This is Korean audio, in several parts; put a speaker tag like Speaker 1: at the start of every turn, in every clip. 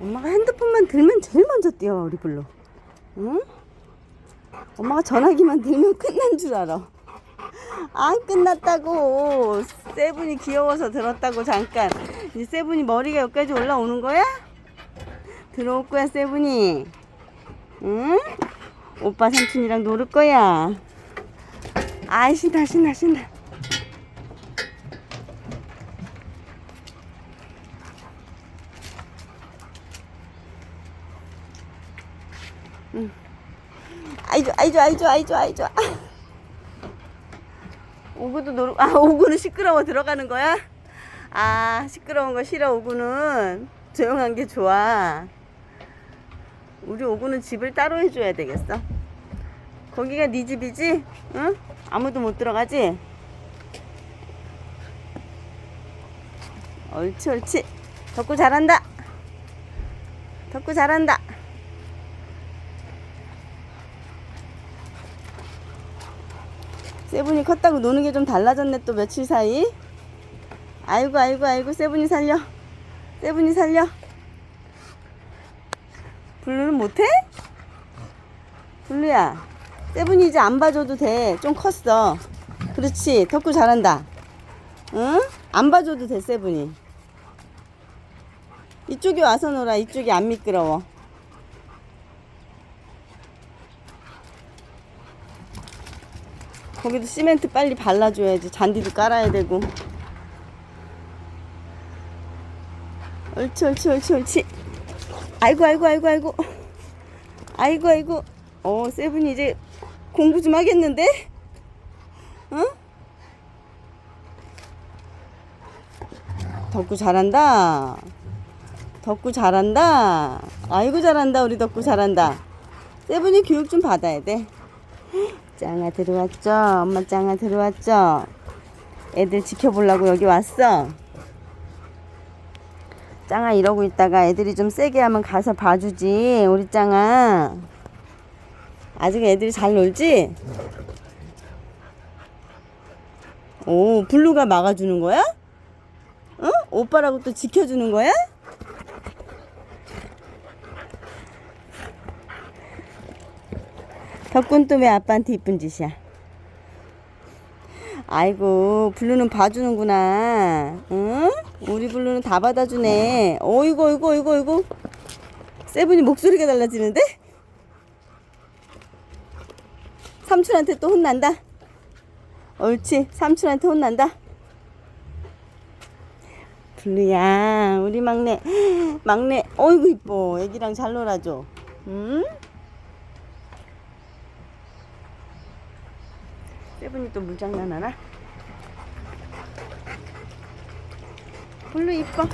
Speaker 1: 엄마가 핸드폰만 들면 제일 먼저 뛰어 우리 블루 응? 엄마가 전화기만 들면 끝난 줄 알아. 안 끝났다고. 세븐이 귀여워서 들었다고 잠깐. 이제 세븐이 머리가 여기까지 올라오는 거야? 들어올 거야 세븐이? 응? 오빠 삼촌이랑 놀을 거야. 아이 신나 신나 신나 아이 좋아 아이 좋아 아이 좋아 아이 좋아 아이 좋아 오구도 놀, 아 오구는 시끄러워 들어가는 거야? 아 시끄러운 거 싫어 오구는 조용한 게 좋아 우리 오구는 집을 따로 해줘야 되겠어 거기가 네 집이지? 응? 아무도 못 들어가지? 옳지 옳지 덕구 잘한다 덕구 잘한다 세븐이 컸다고 노는 게 좀 달라졌네 또 며칠 사이. 아이고 아이고 아이고 세븐이 살려. 세븐이 살려. 블루는 못해? 블루야 세븐이 이제 안 봐줘도 돼 좀 컸어. 그렇지 덕구 잘한다. 응? 안 봐줘도 돼 세븐이. 이쪽에 와서 놀아 이쪽이 안 미끄러워 거기도 시멘트 빨리 발라줘야지. 잔디도 깔아야 되고. 옳지 옳지 옳지 옳지. 아이고 아이고 아이고 아이고. 아이고 아이고. 어 세븐이 이제 공부 좀 하겠는데? 응? 덕구 잘한다. 덕구 잘한다. 아이고 잘한다. 우리 덕구 잘한다. 세븐이 교육 좀 받아야 돼 짱아 들어왔죠? 엄마 짱아 들어왔죠? 애들 지켜보려고 여기 왔어? 짱아 이러고 있다가 애들이 좀 세게 하면 가서 봐주지 우리 짱아 아직 애들이 잘 놀지? 오 블루가 막아주는 거야? 응? 오빠라고 또 지켜주는 거야? 덕군 또왜 아빠한테 이쁜 짓이야? 아이고 블루는 봐주는구나. 응? 우리 블루는 다 받아주네. 어이구 어이구 어이구 어이구. 세븐이 목소리가 달라지는데? 삼촌한테 또 혼난다. 옳지. 삼촌한테 혼난다. 블루야, 우리 막내, 막내, 어이구 이뻐. 애기랑 잘 놀아줘. 응? 세븐이 또 물장난 하나? 블루 이뻐.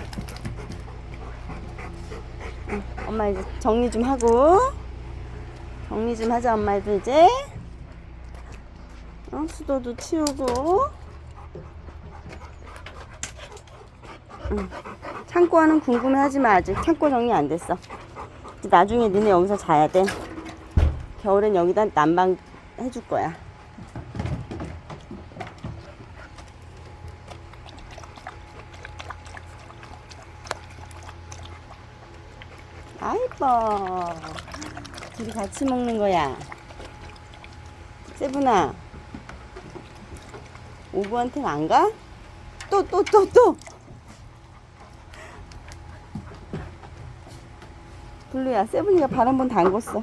Speaker 1: 응, 엄마 이제 정리 좀 하고 정리 좀 하자 엄마도 이제 어, 수도도 치우고 응. 창고 하는 궁금해하지 마 아직 창고 정리 안 됐어. 나중에 니네 여기서 자야 돼. 겨울엔 여기다 난방 해줄 거야. 아 이뻐 둘이 같이 먹는 거야. 세븐아 오브한테는 안 가? 또 또 또 또! 블루야 세븐이가 발 한 번 담궜어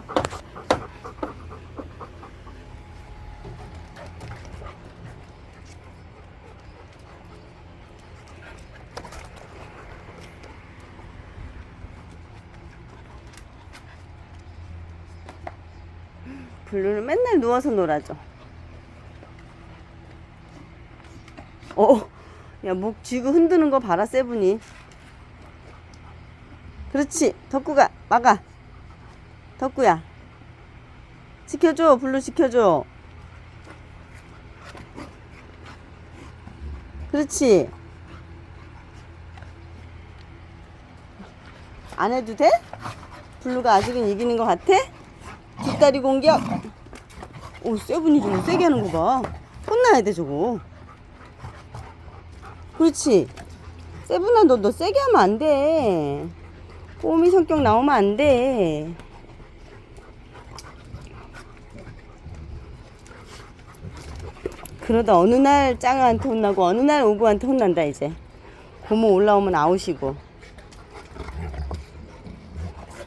Speaker 1: 블루는 맨날 누워서 놀아줘. 어, 야, 목 쥐고 흔드는 거 봐라, 세븐이. 그렇지. 덕구가, 막아. 덕구야. 지켜줘, 블루 지켜줘. 그렇지. 안 해도 돼? 블루가 아직은 이기는 것 같아? 뒷다리 공격. 오, 세븐이 좀 세게 하는 거 봐. 혼나야 돼, 저거. 그렇지. 세븐아, 너, 너 세게 하면 안 돼. 꼬미 성격 나오면 안 돼. 그러다 어느 날 짱한테 혼나고 어느 날 오구한테 혼난다 이제. 고모 올라오면 아웃이고.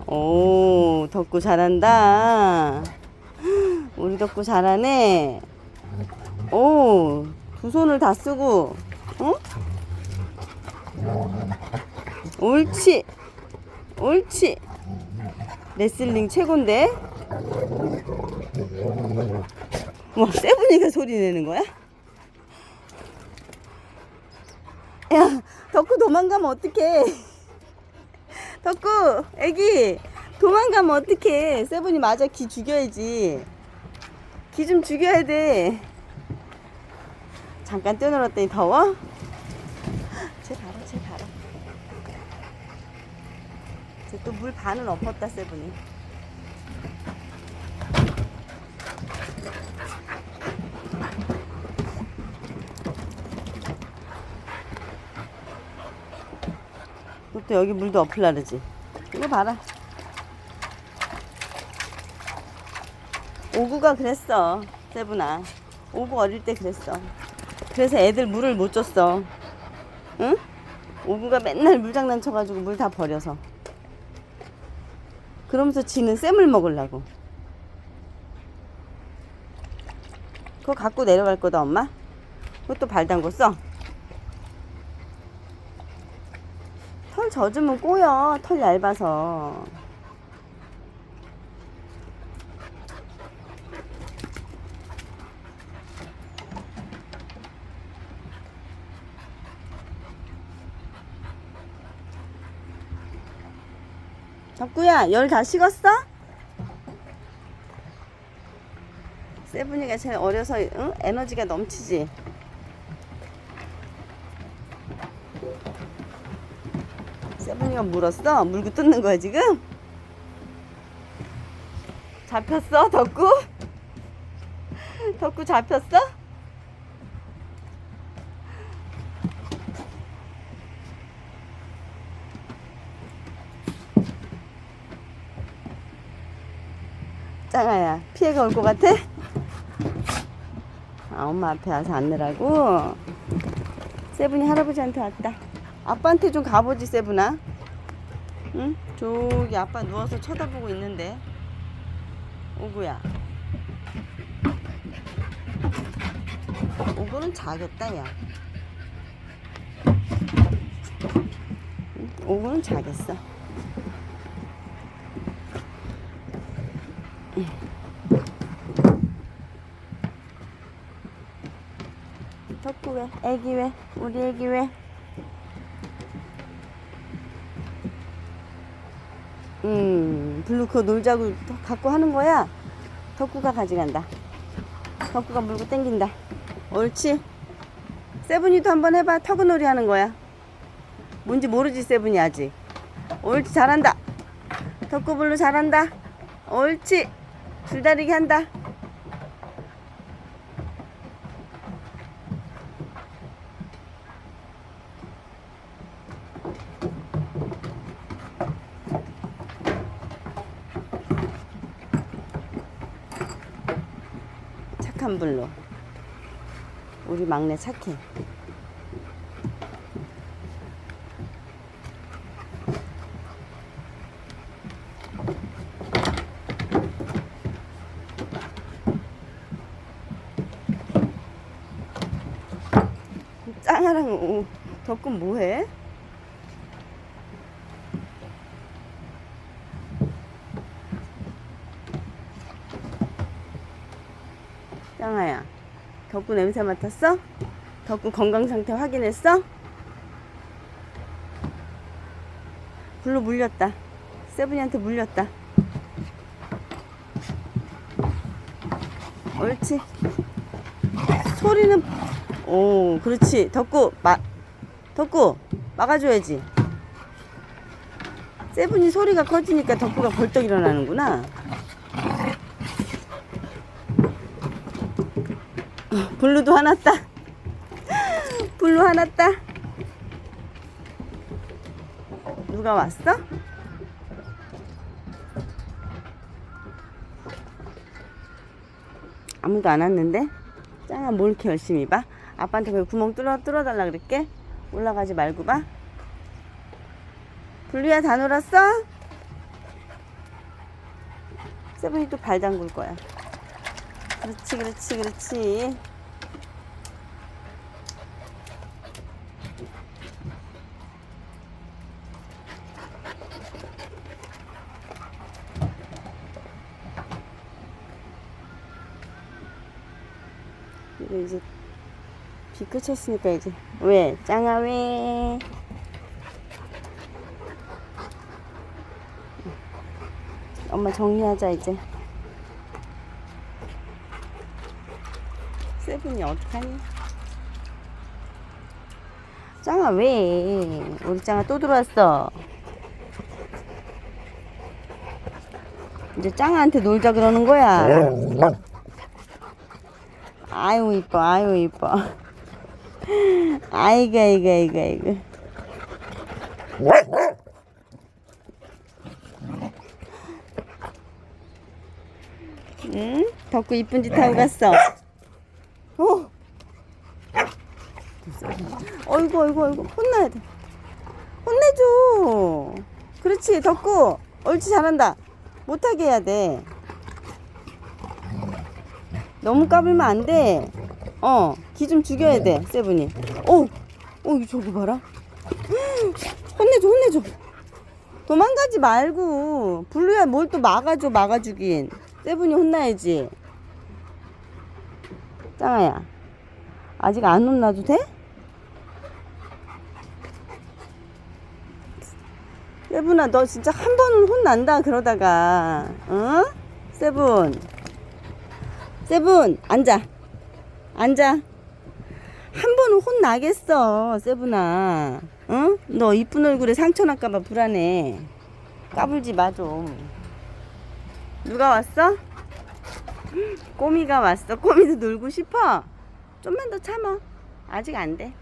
Speaker 1: 오, 덕구 잘한다. 우리 덕구 잘하네. 오, 두 손을 다 쓰고, 어? 옳지. 옳지. 레슬링 최고인데? 뭐, 세븐이가 소리 내는 거야? 야, 덕구 도망가면 어떡해. 덕구, 애기, 도망가면 어떡해. 세븐이 맞아, 기 죽여야지. 기 좀 죽여야 돼. 잠깐 뛰어놀았더니 더워? 쟤 봐라, 쟤 봐라. 쟤 또 물 반은 엎었다, 세븐이. 또 여기 물도 엎을라 그러지. 이거 봐라. 오구가 그랬어, 세븐아. 오구 어릴 때 그랬어. 그래서 애들 물을 못 줬어. 응? 오구가 맨날 물 장난 쳐가지고 물 다 버려서. 그러면서 지는 쌤을 먹으려고. 그거 갖고 내려갈 거다, 엄마? 그것도 발 담궜어? 털 젖으면 꼬여. 털 얇아서. 덕구야, 열 다 식었어? 세븐이가 제일 어려서 응? 에너지가 넘치지? 세븐이가 물었어? 물고 뜯는 거야 지금? 잡혔어 덕구? 덕구 잡혔어? 짱아야 피해가 올 것 같아? 아 엄마 앞에 와서 앉느라고? 세븐이 할아버지한테 왔다 아빠한테 좀 가보지 세븐아 응? 저기 아빠 누워서 쳐다보고 있는데 오구야 오구는 자겠다 야 응? 오구는 자겠어 덕구 왜? 애기 왜? 우리 애기 왜? 음, 블루 그거 놀자고 갖고 하는 거야? 덕구가 가져간다. 덕구가 물고 땡긴다. 옳지. 세븐이도 한번 해봐. 터그놀이 하는 거야. 뭔지 모르지, 세븐이 아직. 옳지, 잘한다. 덕구 블루 잘한다. 옳지. 줄다리기 한다. 착한 블루. 우리 막내 착해. 짱아랑 오, 덕분 뭐해? 짱아야, 덕구 냄새 맡았어? 덕구 건강 상태 확인했어? 불로 물렸다. 세븐이한테 물렸다. 옳지. 소리는 오, 그렇지. 덕구, 마, 덕구, 막아줘야지. 세븐이 소리가 커지니까 덕구가 벌떡 일어나는구나. 블루도 화났다. 블루 화났다. 누가 왔어? 아무도 안 왔는데? 짱아 뭘 이렇게 열심히 봐? 아빠한테 그 구멍 뚫어 뚫어달라 그랬게? 올라가지 말고 봐. 블루야 다 놀았어? 세븐이 또 발 담글 거야. 그렇지 그렇지 그렇지. 이거 이제 비 그쳤으니까 이제 왜? 짱아 왜? 엄마 정리하자 이제. 세븐이 어떡하니? 짱아 왜? 우리 짱아 또 들어왔어. 이제 짱아한테 놀자 그러는 거야. 아유 이뻐 아유 이뻐 아이고 아이고 아이고 아이고. 응? 덕구 이쁜 짓 하고 갔어. 어? 어이구 어이구 어이구. 혼나야 돼. 혼내줘. 그렇지 덕구. 옳지 잘한다. 못하게 해야 돼. 너무 까불면 안 돼. 어, 기 좀 죽여야 돼, 세븐이. 오, 오, 이거 저거 봐라. 혼내줘, 혼내줘. 도망가지 말고. 블루야, 뭘 또 막아줘, 막아주긴. 세븐이 혼나야지. 짱아야, 아직 안 혼나도 돼? 세븐아, 너 진짜 한 번은 혼난다, 그러다가. 어? 세븐. 세븐 앉아 앉아. 한 번은 혼나겠어 세븐아. 응? 너 이쁜 얼굴에 상처 날까봐 불안해. 까불지 마 좀. 누가 왔어? 꼬미가 왔어. 꼬미도 놀고 싶어? 좀만 더 참아. 아직 안 돼